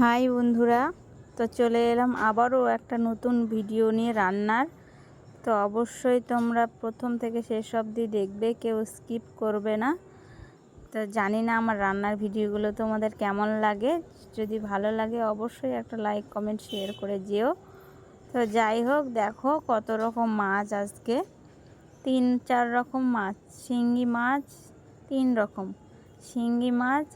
High বন্ধুরা, তো চলে এলাম আবারও একটা নতুন ভিডিও নিয়ে রান্নার। তো অবশ্যই তোমরা প্রথম থেকে শেষ অবধি দেখবে, কেউ স্কিপ করবে না। তো জানি না আমার রান্নার ভিডিওগুলো তোমাদের কেমন লাগে। যদি ভালো লাগে অবশ্যই একটা লাইক, কমেন্ট, শেয়ার করে যেও। তো যাই হোক, দেখো কত রকম মাছ আজকে। তিন, চার রকম মাছ, শিঙ্গি মাছ, তিন রকম শিঙ্গি মাছ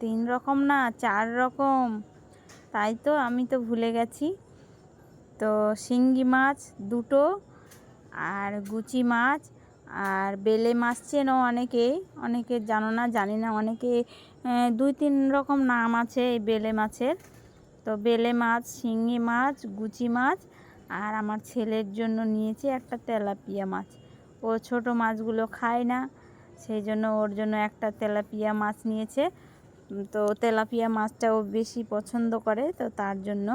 তিন রকম না, চার রকম। তাই তো আমি তো ভুলে গেছি। তো শিঙ্গি মাছ দুটো আর গুচি মাছ আর বেলে মাছ চেনো অনেকে। অনেকে জানো না, জানি না, অনেকে দুই তিন রকম নাম আছে এই বেলে মাছের। তো বেলে মাছ, শিঙ্গি মাছ, গুচি মাছ আর আমার ছেলের জন্য নিয়েছি একটা তেলাপিয়া মাছ। ও ছোট মাছগুলো খায় না। সেই জন্য ওর জন্য একটা তেলাপিয়া মাছ নিয়েছে। তো তেলাপিয়া মাছটা ও বেশি পছন্দ করে, তো তার জন্য।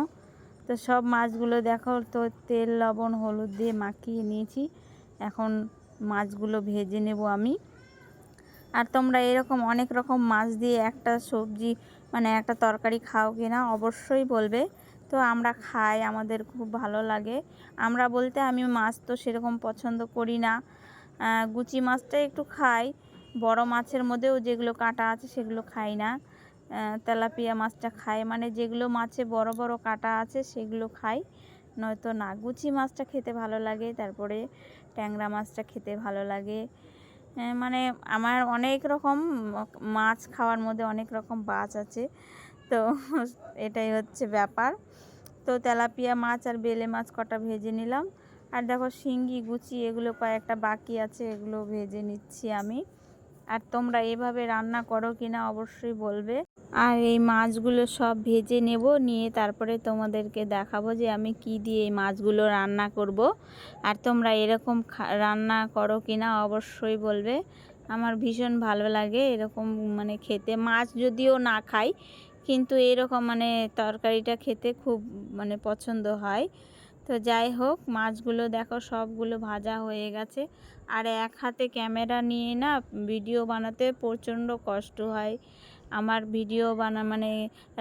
তো সব মাছগুলো দেখো, তো তেল, লবণ, হলুদ দিয়ে মাখিয়ে নিয়েছি। এখন মাছগুলো ভেজে নেব আমি। আর তোমরা এরকম অনেক রকম মাছ দিয়ে একটা সবজি মানে একটা তরকারি খাও কি না অবশ্যই বলবে। তো আমরা খাই, আমাদের খুব ভালো লাগে। আমরা বলতে আমি মাছ তো সেরকম পছন্দ করি না। গুচি মাছটা একটু খাই। বড় মাছের মধ্যেও যেগুলো কাঁটা আছে সেগুলো খাই না। তেলাপিয়া মাছটা খাই। মানে যেগুলো মাছে বড় বড় কাঁটা আছে সেগুলো খাই। নয়তো না, গুচি মাছটা খেতে ভালো লাগে, তারপরে ট্যাংরা মাছটা খেতে ভালো লাগে। মানে আমার অনেক রকম মাছ খাওয়ার মধ্যে অনেক রকম বাছ আছে। তো এটাই হচ্ছে ব্যাপার। তো তেলাপিয়া মাছ আর বেলে মাছ কটা ভেজে নিলাম। আর দেখো শিঙ্গি, গুচি, এগুলো কয়েকটা বাকি আছে, এগুলো ভেজে নিচ্ছি আমি। আর তোমরা এভাবে রান্না করো কিনা অবশ্যই বলবে। আর এই মাছগুলো সব ভেজে নেব, নিয়ে তারপরে তোমাদেরকে দেখাবো যে আমি কি দিয়ে এই মাছগুলো রান্না করব। আর তোমরা এরকম রান্না করো কিনা অবশ্যই বলবে। আমার ভীষণ ভালো লাগে এরকম মানে খেতে। মাছ যদিও না খাই, কিন্তু এরকম মানে তরকারিটা খেতে খুব মানে পছন্দ হয়। তো যাই হোক, মাছগুলো দেখো সবগুলো ভাজা হয়ে গেছে। আর এক হাতে ক্যামেরা নিয়ে না ভিডিও বানাতে প্রচণ্ড কষ্ট হয়। আমার ভিডিও বানা মানে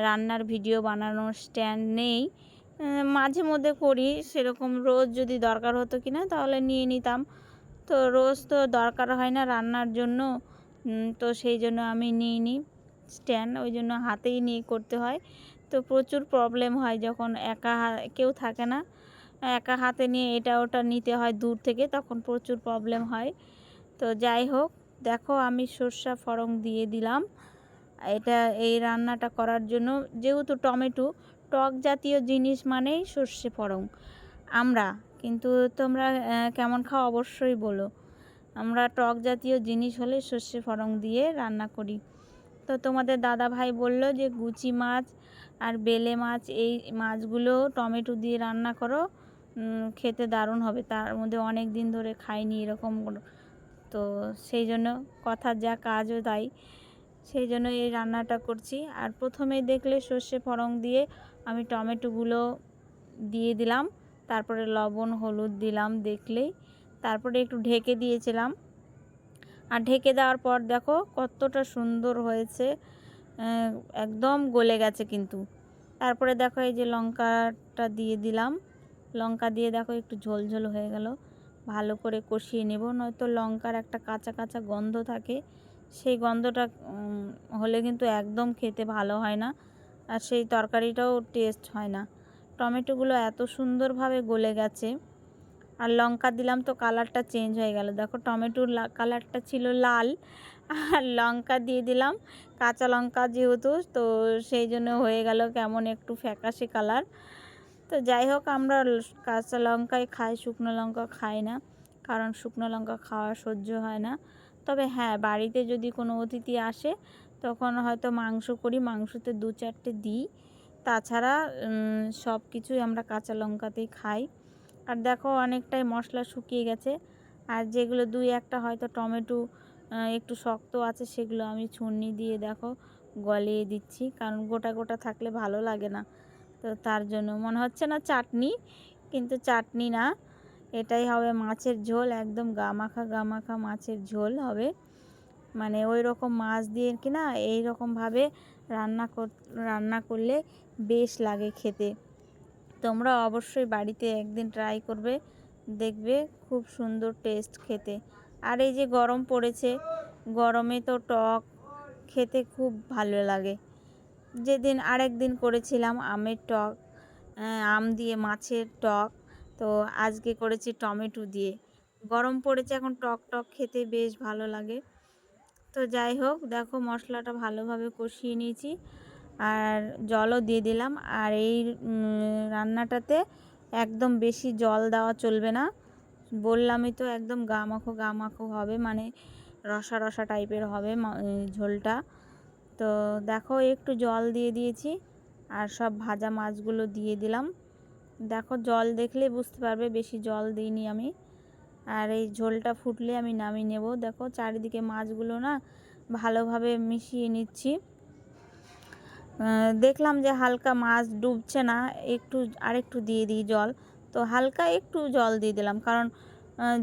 রান্নার ভিডিও বানানোর স্ট্যান্ড নেই। মাঝে মধ্যে করি, সেরকম রোজ যদি দরকার হতো কি না তাহলে নিয়ে নিতাম। তো রোজ তো দরকার হয় না রান্নার জন্য তো সেই জন্য আমি নিই স্ট্যান্ড, ওই জন্য হাতেই নিয়ে করতে হয়। তো প্রচুর প্রবলেম হয় যখন একা কেউ থাকে না। একা হাতে নিয়ে এটা ওটা নিতে হয় দূর থেকে, তখন প্রচুর প্রবলেম হয়। তো যাই হোক, দেখো আমি সর্ষা ফড়ং দিয়ে দিলাম। এটা, এই রান্নাটা করার জন্য যেহেতু টমেটো, টক জাতীয় জিনিস মানেই সর্ষে ফড়ং। আমরা, কিন্তু তোমরা কেমন খাও অবশ্যই বলো। আমরা টক জাতীয় জিনিস হলে সর্ষে ফড়ং দিয়ে রান্না করি। তো তোমাদের দাদা ভাই বলল যে, গুচি মাছ আর বেলে মাছ, এই মাছগুলো টমেটো দিয়ে রান্না করো। খেতে দারুণ হবে। তার মধ্যে অনেক দিন ধরে খাইনি এরকম তো সেই জন্য কথা যা কাজও তাই। সেই জন্য এই রান্নাটা করছি। আর প্রথমেই দেখলে সর্ষে ফড়ং দিয়ে আমি টমেটোগুলো দিয়ে দিলাম। তারপরে লবণ, হলুদ দিলাম দেখলেই। তারপরে একটু ঢেকে দিয়েছিলাম। আর ঢেকে দেওয়ার পর দেখো কতটা সুন্দর হয়েছে। একদম গলে গেছে কিন্তু। তারপরে দেখো এই যে লঙ্কাটা দিয়ে দিলাম। লঙ্কা দিয়ে দেখো একটু ঝোল ঝোল হয়ে গেল। ভালো করে কষিয়ে নেব, নয়তো লঙ্কার একটা কাঁচা কাঁচা গন্ধ থাকে। সেই গন্ধটা হলে কিন্তু একদম খেতে ভালো হয় না। আর সেই তরকারিটাও টেস্ট হয় না। টমেটোগুলো এত সুন্দরভাবে গলে গেছে। আর লঙ্কা দিলাম তো কালারটা চেঞ্জ হয়ে গেল। দেখো টমেটোর কালারটা ছিল লাল। আর লঙ্কা দিয়ে দিলাম। কাঁচা লঙ্কা যেহেতু, তো সেই জন্য হয়ে গেল কেমন একটু ফ্যাকাশে কালার তো যাই হোক, আমরা কাঁচা লঙ্কাই খাই, শুকনো লঙ্কা খাই না, কারণ শুকনো লঙ্কা খাওয়া সহ্য হয় না। তবে হ্যাঁ বাড়িতে যদি কোনো অতিথি আসে, তখন হয়তো মাংস করি, মাংসতে দু চারটে দিই। তাছাড়া সব কিছুই আমরা কাঁচা লঙ্কাতেই খাই। আর দেখো, অনেকটাই মশলা শুকিয়ে গেছে। আর যেগুলো দুই একটা হয়তো টমেটো একটু শক্ত আছে, সেগুলো আমি ছুন্নি দিয়ে দেখো, গলিয়ে দিচ্ছি। কারণ গোটা গোটা থাকলে ভালো লাগে না। তো তার জন্য মনে হচ্ছে না চাটনি, কিন্তু চাটনি না। এটাই হবে মাছের ঝোল, একদম গামাখা গামাখা মাছের ঝোল হবে। মানে ওই রকম মাছ দিয়ে কি না, এই রকমভাবে রান্না কর, রান্না করলে বেশ লাগে খেতে। তোমরা অবশ্যই বাড়িতে একদিন ট্রাই করবে, দেখবে খুব সুন্দর টেস্ট খেতে। আর এই যে গরম পড়েছে, গরমে তো টক খেতে খুব ভালো লাগে। যেদিন আরেক দিন করেছিলাম আমের টক আম দিয়ে মাছের টক, তো আজকে করেছি টমেটো দিয়ে। গরম পড়েছে এখন টক টক খেতে বেশ ভালো লাগে। তো যাই হোক, দেখো মশলাটা ভালোভাবে কষিয়ে নিয়েছি আর জলও দিয়ে দিলাম। আর এই রান্নাটাতে একদম বেশি জল দেওয়া চলবে না। বললামই তো একদম গা মাখো গা মাখো হবে মানে রসা রসা টাইপের হবে ঝোলটা। তো দেখো একটু জল দিয়ে দিয়েছি আর সব ভাজা মাছগুলো দিয়ে দিলাম। দেখো জল দেখলে বুঝতে পারবে বেশি জল দিইনি আমি। আর এই ঝোলটা ফুটলে আমি নামিয়ে নেব। দেখো চারিদিকে মাছগুলো না ভালোভাবে মিশিয়ে নিচ্ছি। দেখলাম যে হালকা মাছ ডুবছে না, একটু আরেকটু দিয়ে দিই জল। তো হালকা একটু জল দিয়ে দিলাম কারণ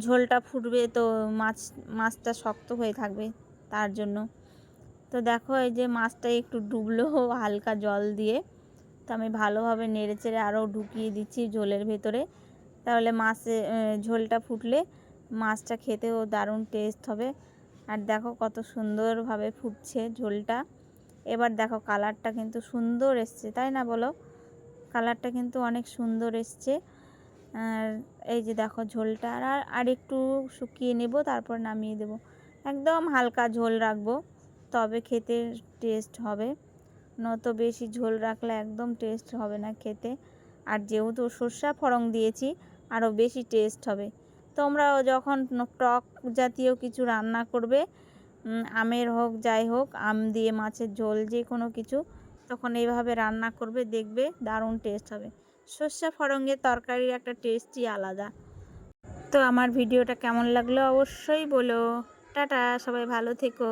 ঝোলটা ফুটবে তো মাছ, মাছটা শক্ত হয়ে থাকবে তার জন্য। তো দেখো এই যে মাছটা একটু ডুবলো হালকা জল দিয়ে। তো আমি ভালোভাবে নেড়ে চেড়ে আরও ঢুকিয়ে দিচ্ছি ঝোলের ভেতরে। তাহলে মাছে ঝোলটা ফুটলে মাছটা খেতেও দারুণ টেস্ট হবে। আর দেখো কত সুন্দরভাবে ফুটছে ঝোলটা। এবার দেখো কালারটা কিন্তু সুন্দর এসছে, তাই না বলো? কালারটা কিন্তু অনেক সুন্দর এসছে। আর এই যে দেখো ঝোলটা, আর আর একটু শুকিয়ে নেব, তারপর নামিয়ে দেব। একদম হালকা ঝোল রাখব। তবে খেতে টেস্ট হবে। নত বেশি ঝোল রাখলে একদম টেস্ট হবে না খেতে। আর যেহেতু সর্ষা ফড়ং দিয়েছি, আরও বেশি টেস্ট হবে। তোমরাও যখন টক জাতীয় কিছু রান্না করবে আমের হোক, যাই হোক, আম দিয়ে মাছের ঝোল যে কোনো কিছু, তখন এইভাবে রান্না করবে, দেখবে দারুণ টেস্ট হবে। সর্ষা ফড়ঙ্গের তরকারির একটা টেস্টই আলাদা। তো আমার ভিডিওটা কেমন লাগল অবশ্যই বলো। টাটা, সবাই ভালো থেকো।